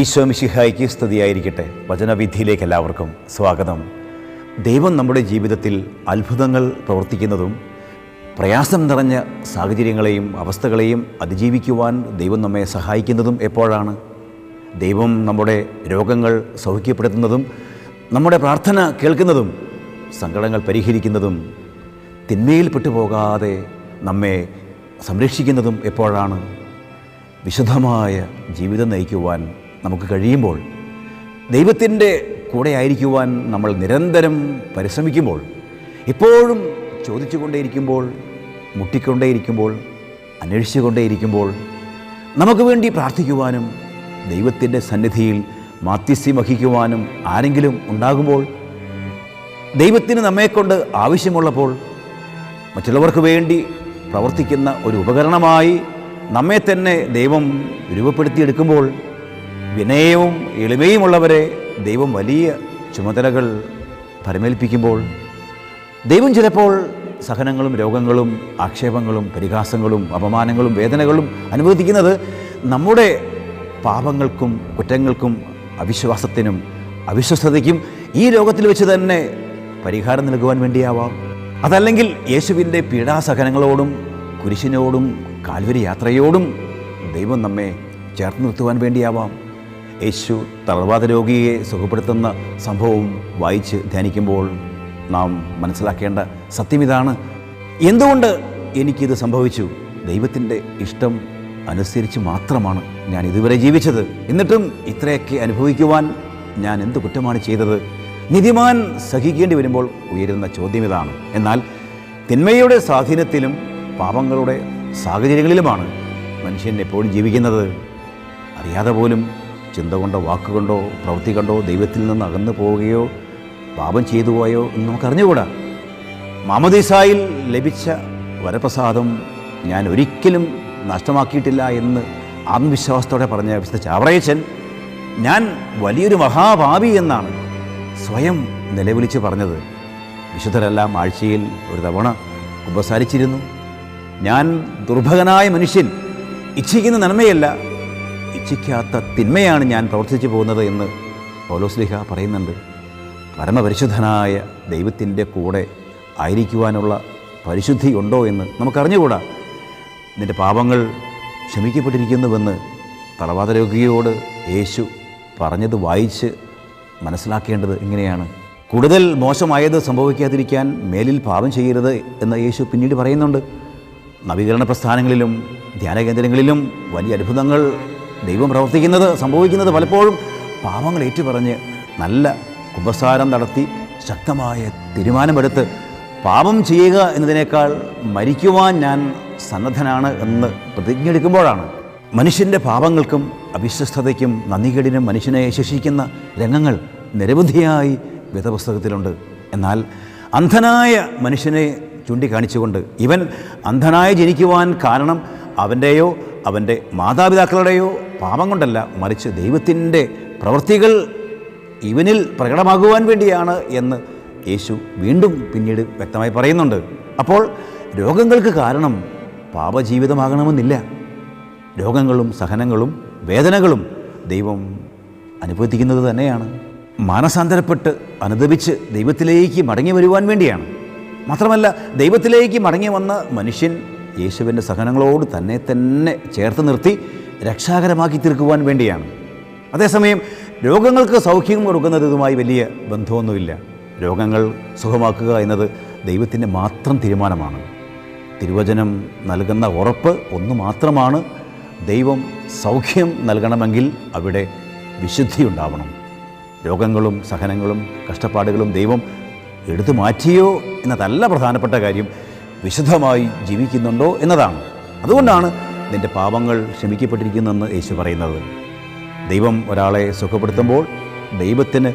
ഈശോ മിശിഹായ്ക്ക് സ്തുതിയായിരിക്കട്ടെ. വചനവിധിയിലേക്ക് എല്ലാവർക്കും സ്വാഗതം. ദൈവം നമ്മുടെ ജീവിതത്തിൽ അത്ഭുതങ്ങൾ പ്രവർത്തിക്കുന്നതും പ്രയാസം നിറഞ്ഞ സാഹചര്യങ്ങളെയും അവസ്ഥകളെയും അതിജീവിക്കുവാൻ ദൈവം നമ്മെ സഹായിക്കുന്നതും എപ്പോഴാണ്? ദൈവം നമ്മുടെ രോഗങ്ങൾ സൗഖ്യപ്പെടുത്തുന്നതും നമ്മുടെ പ്രാർത്ഥന കേൾക്കുന്നതും സങ്കടങ്ങൾ പരിഹരിക്കുന്നതും തിന്മയിൽ പെട്ടുപോകാതെ നമ്മെ സംരക്ഷിക്കുന്നതും എപ്പോഴാണ്? വിശുദ്ധമായ ജീവിതം നയിക്കുവാൻ നമുക്ക് കഴിയുമ്പോൾ ദൈവത്തിന്റെ കൂടെ ആയിരിക്കുവാൻ നമ്മൾ നിരന്തരം പരിശ്രമിക്കുമ്പോൾ എപ്പോഴും ചോദിച്ചുകൊണ്ടേയിരിക്കുമ്പോൾ മുട്ടിക്കൊണ്ടേയിരിക്കുമ്പോൾ അന്വേഷിച്ചുകൊണ്ടേയിരിക്കുമ്പോൾ നമുക്ക് വേണ്ടി പ്രാർത്ഥിക്കുവാനും ദൈവത്തിന്റെ സന്നിധിയിൽ മാത്യസ്യം വഹിക്കുവാനും ആരെങ്കിലും ഉണ്ടാകുമ്പോൾ ദൈവത്തിന് നമ്മെക്കൊണ്ട് ആവശ്യമുള്ളപ്പോൾ മറ്റുള്ളവർക്ക് വേണ്ടി പ്രവർത്തിക്കുന്ന ഒരു ഉപകരണമായി നമ്മെ തന്നെ ദൈവം രൂപപ്പെടുത്തിയെടുക്കുമ്പോൾ വിനയവും എളിമയുമുള്ളവരെ ദൈവം വലിയ ചുമതലകൾ പരമേൽപ്പിക്കുമ്പോൾ ദൈവം ചിലപ്പോൾ സഹനങ്ങളും രോഗങ്ങളും ആക്ഷേപങ്ങളും പരിഹാസങ്ങളും അപമാനങ്ങളും വേദനകളും അനുവദിക്കുന്നത് നമ്മുടെ പാപങ്ങൾക്കും കുറ്റങ്ങൾക്കും അവിശ്വാസത്തിനും അവിശ്വസ്തതയ്ക്കും ഈ ലോകത്തിൽ വെച്ച് തന്നെ പരിഹാരം നൽകുവാൻ വേണ്ടിയാവാം. അതല്ലെങ്കിൽ യേശുവിന്റെ പീഡാസഹനങ്ങളോടും കുരിശിനോടും കാൽവരി യാത്രയോടും ദൈവം നമ്മെ ചേർത്ത് നിർത്തുവാൻ വേണ്ടിയാവാം. യേശു തളർവാദ രോഗിയെ സുഖപ്പെടുത്തുന്ന സംഭവവും വായിച്ച് ധ്യാനിക്കുമ്പോൾ നാം മനസ്സിലാക്കേണ്ട സത്യം ഇതാണ്. എന്തുകൊണ്ട് എനിക്കിത് സംഭവിച്ചു? ദൈവത്തിന്റെ ഇഷ്ടം അനുസരിച്ച് മാത്രമാണ് ഞാൻ ഇതുവരെ ജീവിച്ചത്. എന്നിട്ടും ഇത്രയൊക്കെ അനുഭവിക്കുവാൻ ഞാൻ എന്ത് കുറ്റമാണ് ചെയ്തത്? നിധിമാൻ സഹിക്കേണ്ടി വരുമ്പോൾ ഉയരുന്ന ചോദ്യം ഇതാണ്. എന്നാൽ തിന്മയുടെ സ്വാധീനത്തിലും പാപങ്ങളുടെ സാഹചര്യങ്ങളിലുമാണ് മനുഷ്യൻ എപ്പോഴും ജീവിക്കുന്നത്. അറിയാതെ പോലും ചിന്ത കൊണ്ടോ വാക്കുകൊണ്ടോ പ്രവൃത്തി കൊണ്ടോ ദൈവത്തിൽ നിന്ന് അകന്നു പോവുകയോ പാപം ചെയ്തു പോയോ എന്ന് നമുക്കറിഞ്ഞുകൂടാ. മാമദീസായിൽ ലഭിച്ച വരപ്രസാദം ഞാൻ ഒരിക്കലും നഷ്ടമാക്കിയിട്ടില്ല എന്ന് ആത്മവിശ്വാസത്തോടെ പറഞ്ഞ വിശുദ്ധ ചാവറയച്ചൻ ഞാൻ വലിയൊരു മഹാഭാവി എന്നാണ് സ്വയം നിലവിളിച്ച് പറഞ്ഞത്. വിശുദ്ധരെല്ലാം ആഴ്ചയിൽ ഒരു തവണ ഉപസാരിച്ചിരുന്നു. ഞാൻ ദുർഭകനായ മനുഷ്യൻ ഇച്ഛിക്കുന്ന നന്മയല്ല ഇച്ഛിക്കാത്ത തിന്മയാണ് ഞാൻ പ്രവർത്തിച്ചു പോകുന്നത് എന്ന് പൗലോസ്ലിഹ പറയുന്നുണ്ട്. പരമപരിശുദ്ധനായ ദൈവത്തിന്റെ കൂടെ ആയിരിക്കുവാനുള്ള പരിശുദ്ധി ഉണ്ടോ എന്ന് നമുക്കറിഞ്ഞുകൂടാ. നിന്റെ പാപങ്ങൾ ക്ഷമിക്കപ്പെട്ടിരിക്കുന്നുവെന്ന് തളവാത രോഗിയോട് യേശു പറഞ്ഞത് വായിച്ച് മനസ്സിലാക്കേണ്ടത് ഇങ്ങനെയാണ്. കൂടുതൽ മോശമായത് സംഭവിക്കാതിരിക്കാൻ മേലിൽ പാപം ചെയ്യരുത് എന്ന് യേശു പിന്നീട് പറയുന്നുണ്ട്. നവീകരണ പ്രസ്ഥാനങ്ങളിലും ധ്യാനകേന്ദ്രങ്ങളിലും വലിയ അത്ഭുതങ്ങൾ ദൈവം പ്രവർത്തിക്കുന്നത് സംഭവിക്കുന്നത് പലപ്പോഴും പാപങ്ങൾ ഏറ്റുപറഞ്ഞ് നല്ല കുമ്പസാരം നടത്തി ശക്തമായ തീരുമാനമെടുത്ത് പാപം ചെയ്യുക എന്നതിനേക്കാൾ മരിക്കുവാൻ ഞാൻ സന്നദ്ധനാണ് എന്ന് പ്രതിജ്ഞ എടുക്കുമ്പോഴാണ് മനുഷ്യന്റെ പാപങ്ങൾക്കും അവിശ്വസ്തതയ്ക്കും നന്ദികേടിനും മനുഷ്യനെ ശിക്ഷിക്കുന്ന രംഗങ്ങൾ നിരവധിയായി വേദപുസ്തകത്തിലുണ്ട്. എന്നാൽ അന്ധനായ മനുഷ്യനെ ചൂണ്ടിക്കാണിച്ചുകൊണ്ട് ഇവൻ അന്ധനായി ജനിക്കുവാൻ കാരണം അവന്റെയോ അവന്റെ മാതാപിതാക്കളുടെയോ പാപം കൊണ്ടല്ല മറിച്ച് ദൈവത്തിന്റെ പ്രവൃത്തികൾ ഇവനിൽ പ്രകടമാകുവാൻ വേണ്ടിയാണ് എന്ന് യേശു വീണ്ടും പിന്നീട് വ്യക്തമായി പറയുന്നുണ്ട്. അപ്പോൾ രോഗങ്ങൾക്ക് കാരണം പാപജീവിതമാകണമെന്നില്ല. രോഗങ്ങളും സഹനങ്ങളും വേദനകളും ദൈവം അനുഭവിക്കുന്നത് തന്നെയാണ്. മാനസാന്തരപ്പെട്ട് അനുദപിച്ച് ദൈവത്തിലേക്ക് മടങ്ങി വരുവാൻ വേണ്ടിയാണ്. മാത്രമല്ല ദൈവത്തിലേക്ക് മടങ്ങി വന്ന മനുഷ്യൻ യേശുവിന്റെ സഹനങ്ങളോട് തന്നെ തന്നെ ചേർത്ത് നിർത്തി രക്ഷാകരമാക്കി തീർക്കുവാൻ വേണ്ടിയാണ്. അതേസമയം രോഗങ്ങൾക്ക് സൗഖ്യം കൊടുക്കുന്നത് ഇതുമായി വലിയ ബന്ധമൊന്നുമില്ല. രോഗങ്ങൾ സുഖമാക്കുക എന്നത് ദൈവത്തിന്റെ മാത്രം തീരുമാനമാണ്. തിരുവചനം നൽകുന്ന ഉറപ്പ് ഒന്ന് മാത്രമാണ്. ദൈവം സൗഖ്യം നൽകണമെങ്കിൽ അവിടെ വിശുദ്ധി ഉണ്ടാവണം രോഗങ്ങളും സഹനങ്ങളും കഷ്ടപ്പാടുകളും ദൈവം എടുത്തു മാറ്റിയോ എന്നതല്ല പ്രധാനപ്പെട്ട കാര്യം. വിശുദ്ധമായി ജീവിക്കുന്നുണ്ടോ എന്നതാണ്. അതുകൊണ്ടാണ് നിന്റെ പാപങ്ങൾ ക്ഷമിക്കപ്പെട്ടിരിക്കുന്നതെന്ന് യേശു പറയുന്നത്. ദൈവം ഒരാളെ സുഖപ്പെടുത്തുമ്പോൾ ദൈവത്തിന്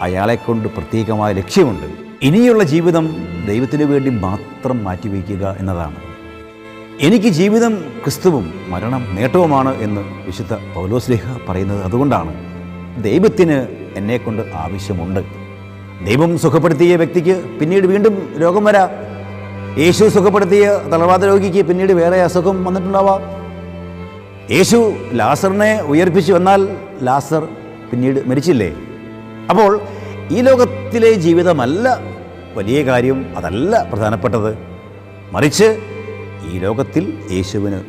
അയാളെക്കൊണ്ട് പ്രത്യേകമായ ലക്ഷ്യമുണ്ട്. ഇനിയുള്ള ജീവിതം ദൈവത്തിന് വേണ്ടി മാത്രം മാറ്റിവെക്കുക എന്നതാണ്. എനിക്ക് ജീവിതം ക്രിസ്തുവും മരണം നേട്ടവുമാണ് എന്ന് വിശുദ്ധ പൗലോസ്ലേഹ പറയുന്നത് അതുകൊണ്ടാണ്. ദൈവത്തിന് എന്നെക്കൊണ്ട് ആവശ്യമുണ്ട്. ദൈവം സുഖപ്പെടുത്തിയ വ്യക്തിക്ക് പിന്നീട് വീണ്ടും രോഗം വരാം. യേശു സുഖപ്പെടുത്തിയ തളർവാദ രോഗിക്ക് പിന്നീട് വേറെ അസുഖം വന്നിട്ടുണ്ടാവാം. യേശു ലാസറിനെ ഉയർപ്പിച്ചു വന്നാൽ ലാസർ പിന്നീട് മരിച്ചില്ലേ? അപ്പോൾ ഈ ലോകത്തിലെ ജീവിതമല്ല വലിയ കാര്യം അതല്ല പ്രധാനപ്പെട്ടത്. മറിച്ച് ഈ ലോകത്തിൽ യേശുവിന്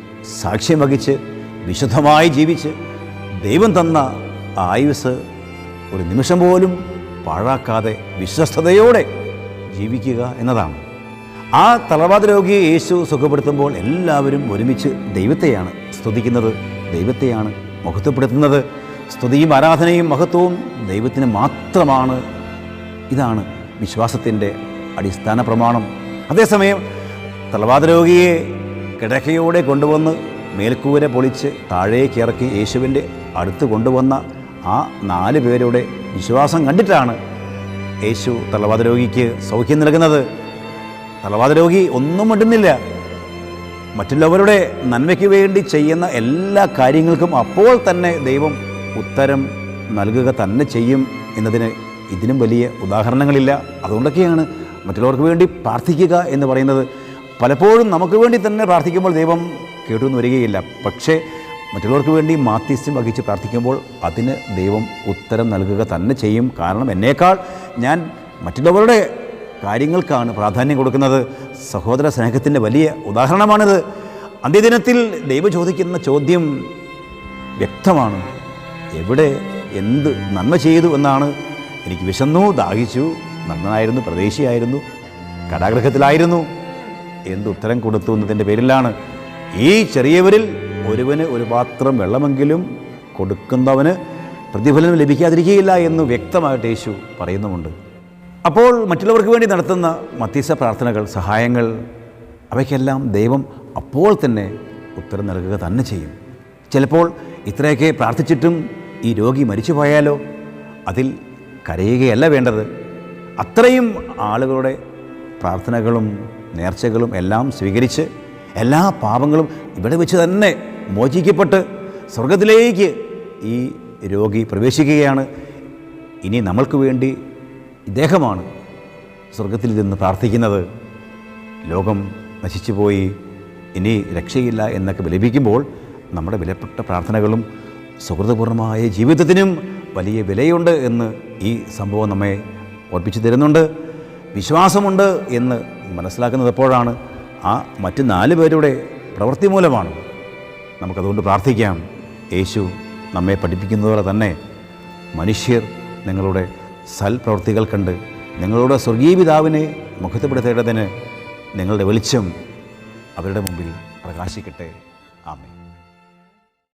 സാക്ഷ്യം വഹിച്ച് വിശുദ്ധമായി ജീവിച്ച് ദൈവം തന്ന ആയുസ് ഒരു നിമിഷം പോലും പാഴാക്കാതെ വിശ്വസ്തയോടെ ജീവിക്കുക എന്നതാണ്. ആ തളർവാദ രോഗിയെ യേശു സുഖപ്പെടുത്തുമ്പോൾ എല്ലാവരും ഒരുമിച്ച് ദൈവത്തെയാണ് സ്തുതിക്കുന്നത്. ദൈവത്തെയാണ് മഹത്വപ്പെടുത്തുന്നത്. സ്തുതിയും ആരാധനയും മഹത്വവും ദൈവത്തിന് മാത്രമാണ്. ഇതാണ് വിശ്വാസത്തിന്റെ അടിസ്ഥാന പ്രമാണം. അതേസമയം തളവാദ രോഗിയെ കിടക്കയോടെ കൊണ്ടുവന്ന് മേൽക്കൂര പൊളിച്ച് താഴേക്ക് ഇറക്കി യേശുവിന്റെ അടുത്ത് കൊണ്ടുവന്ന ആ നാല് പേരുടെ വിശ്വാസം കണ്ടിട്ടാണ് യേശു തളവാദ രോഗിക്ക് സൗഖ്യം നൽകുന്നത്. തളവാദ രോഗി ഒന്നും മിണ്ടുന്നില്ല. മറ്റുള്ളവരുടെ നന്മയ്ക്ക് വേണ്ടി ചെയ്യുന്ന എല്ലാ കാര്യങ്ങൾക്കും അപ്പോൾ തന്നെ ദൈവം ഉത്തരം നൽകുക തന്നെ ചെയ്യും എന്നതിന് ഇതിനും വലിയ ഉദാഹരണങ്ങളില്ല. അതുകൊണ്ടൊക്കെയാണ് മറ്റുള്ളവർക്ക് വേണ്ടി പ്രാർത്ഥിക്കുക എന്ന് പറയുന്നത്. പലപ്പോഴും നമുക്ക് വേണ്ടി തന്നെ പ്രാർത്ഥിക്കുമ്പോൾ ദൈവം കേട്ടുവെന്ന് വരികയില്ല. പക്ഷേ മറ്റുള്ളവർക്ക് വേണ്ടി മാത്യസ്യം വഹിച്ച് പ്രാർത്ഥിക്കുമ്പോൾ അതിന് ദൈവം ഉത്തരം നൽകുക തന്നെ ചെയ്യും. കാരണം എന്നേക്കാൾ ഞാൻ മറ്റുള്ളവരുടെ കാര്യങ്ങൾക്കാണ് പ്രാധാന്യം കൊടുക്കുന്നത്. സഹോദര സ്നേഹത്തിന്റെ വലിയ ഉദാഹരണമാണിത്. അന്ത്യദിനത്തിൽ ദൈവം ചോദിക്കുന്ന ചോദ്യം വ്യക്തമാണ്. എവിടെ എന്ത് നന്മ ചെയ്തു എന്നാണ്. എനിക്ക് വിശന്നു ദാഹിച്ചു നന്നായിരുന്നു പ്രദേശിയായിരുന്നു കടാഗ്രഹത്തിലായിരുന്നു. എന്ത് ഉത്തരം കൊടുത്തു എന്നതിന്റെ പേരിലാണ്. ഈ ചെറിയവരിൽ ഒരുവന് ഒരു പാത്രം വെള്ളമെങ്കിലും കൊടുക്കുന്നവന് പ്രതിഫലനം ലഭിക്കാതിരിക്കുകയില്ല എന്ന് വ്യക്തമായിട്ട് യേശു പറയുന്നുമുണ്ട്. അപ്പോൾ മറ്റുള്ളവർക്ക് വേണ്ടി നടത്തുന്ന മധ്യസ്ഥ പ്രാർത്ഥനകൾ സഹായങ്ങൾ അവയ്ക്കെല്ലാം ദൈവം അപ്പോൾ തന്നെ ഉത്തരം നൽകുക തന്നെ ചെയ്യും. ചിലപ്പോൾ ഇത്രയൊക്കെ പ്രാർത്ഥിച്ചിട്ടും ഈ രോഗി മരിച്ചു പോയാലോ? അതിൽ കരയുകയല്ല വേണ്ടത്. അത്രയും ആളുകളുടെ പ്രാർത്ഥനകളും നേർച്ചകളും എല്ലാം സ്വീകരിച്ച് എല്ലാ പാപങ്ങളും ഇവിടെ വെച്ച് തന്നെ മോചിക്കപ്പെട്ട് സ്വർഗത്തിലേക്ക് ഈ രോഗി പ്രവേശിക്കുകയാണ്. ഇനി നമ്മൾക്ക് വേണ്ടി ഇദ്ദേഹമാണ് സ്വർഗത്തിൽ നിന്ന് പ്രാർത്ഥിക്കുന്നത്. ലോകം നശിച്ചുപോയി ഇനി രക്ഷയില്ല എന്നൊക്കെ വിലപിക്കുമ്പോൾ നമ്മുടെ വിലപ്പെട്ട പ്രാർത്ഥനകളും സുഹൃതപൂർണമായ ജീവിതത്തിനും വലിയ വിലയുണ്ട് എന്ന് ഈ സംഭവം നമ്മെ ഓർപ്പിച്ചു തരുന്നുണ്ട്. വിശ്വാസമുണ്ട് എന്ന് മനസ്സിലാക്കുന്നത് എപ്പോഴാണ്? ആ മറ്റ് നാല് പേരുടെ പ്രവൃത്തി മൂലമാണ്. നമുക്കതുകൊണ്ട് പ്രാർത്ഥിക്കാം. യേശു നമ്മെ പഠിപ്പിക്കുന്നതുപോലെ തന്നെ മനുഷ്യർ നിങ്ങളുടെ സൽപ്രവൃത്തികൾ കണ്ട് നിങ്ങളുടെ സ്വർഗീയ പിതാവിനെ മുഖത്തപ്പെടുത്തേണ്ടതിന് നിങ്ങളുടെ വെളിച്ചം അവരുടെ മുമ്പിൽ പ്രകാശിക്കട്ടെ. ആമേ